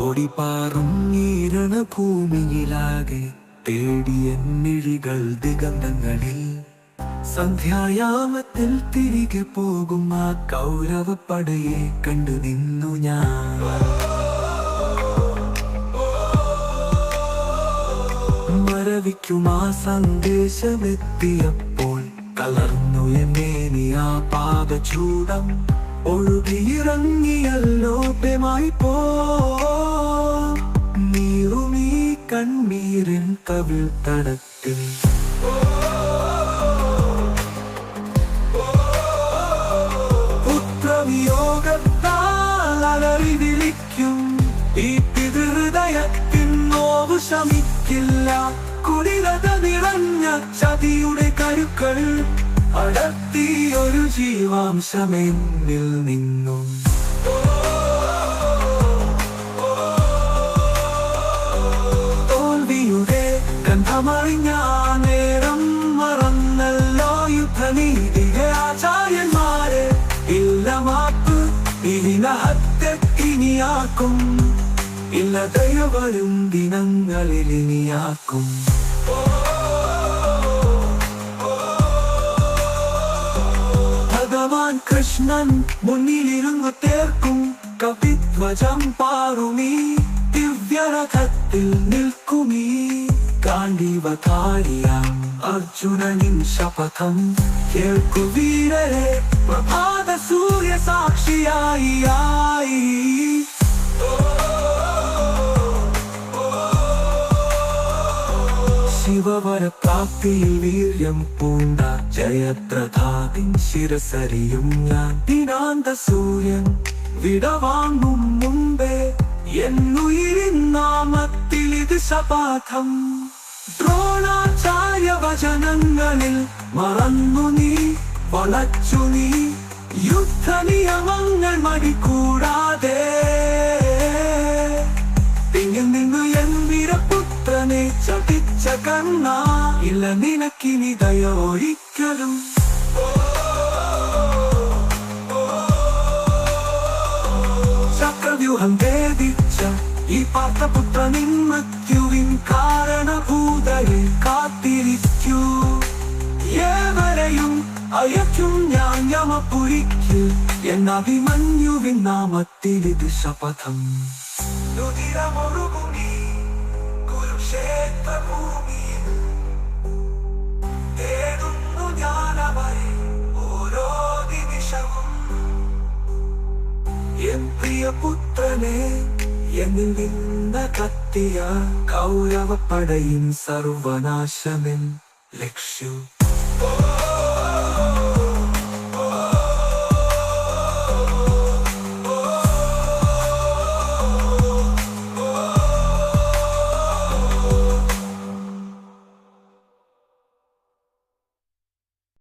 ഓടിപ്പാറും ഈരണ ഭൂമിയിലാകെ തേടിയ മിഴികൾ ദിഗന്ധങ്ങളിൽ. സന്ധ്യായാമത്തിൽ തിരികെ പോകും ആ കൗരവപ്പടയെ കണ്ടു നിന്നു ഞാൻ. മരവിക്കും ആ സന്ദേശമെത്തിയപ്പോൾ കലർന്നു എന്നേനി ആ പാദചൂടം. ഒഴുകിയിറങ്ങിയല്ലോ പെമായി പോ കണ്ണീരിൻ കവിൾ തടത്തിൽ പുത്രവിയോഗത്താൽ അലറി വിളിക്കും ശമിക്കില്ല. കുടിലത നിറഞ്ഞ ചതിയുടെ കരുക്കൾ അടർത്തി ഒരു ജീവാംശമെന്നിൽ നിന്നും. ഗന്ധമറിഞ്ഞ നേരം മറന്നല്ലോ യുദ്ധനീതിയെ ആചാര്യന്മാരെ. ഇല്ല മാപ്പ് ഇതിനഹത്തെ ഇനിയാക്കും. ഇല്ല ദയവരും ദിനങ്ങളിൽ ഇനിയാക്കും. ഭഗവാൻ കൃഷ്ണൻ മുന്നിലിരുന്നു തേർക്കും. കവിത്വജം പാറുമീ ദിവ്യരഥത്തിൽ നിൽക്കുമീ. കാണ്ഡീവധാരിയാം അർജുനനിൻ ശപഥം കേൾക്കു വീരരെ പ്രഭാത സൂര്യ സാക്ഷിയായി ആയി ശിവവര പ്രാപ്തിയിൽ വീര്യം പൂണ്ട ജയത്രഥാതിൻ ശിരസരിയും ഞാൻ ദിനാന്ത സൂര്യൻ വിടവാങ്ങും മുമ്പേ എന്നുയിരിൻ നാമത്തിൽ ഇത് ശപാഥം ദ്രോണാചാര്യ വചനങ്ങളിൽ മറന്നു നീ വളച്ചു നീ. യുദ്ധ നിയമങ്ങൾ മടിക്കൂടാതെ. തിങ്ങിൽ നിന്നു എൻ വീരപുത്രനെ ചതിച്ച കണ്ണ ഇല്ല നിനക്കിനി ദയ ഒരിക്കലും. ചക്രവ്യൂഹം ഭേദിച്ച ഈ പാർത്ഥപുത്രനിൻ മൃത്യുവിൻ കാരണഭൂതരെ കാത്തിരിക്കൂ. ഏവരെയും അയക്കും ഞാൻ യമപുരിക്ക് എന്നഭിമന്യുവിൻ നാമത്തിൽ ഇത് ശപഥം. രുതിരമൊഴുകുമീ കുരുക്ഷേത്രഭൂമി. തേടുന്നു ഞാനവരെ ഓരോ നിമിഷവും. എൻ പ്രിയപുത്രനെ എന്നിൽ നിന്ന് കത്തിയ കൗരവപ്പടയും സർവനാശമെൻ ലക്ഷ്യു.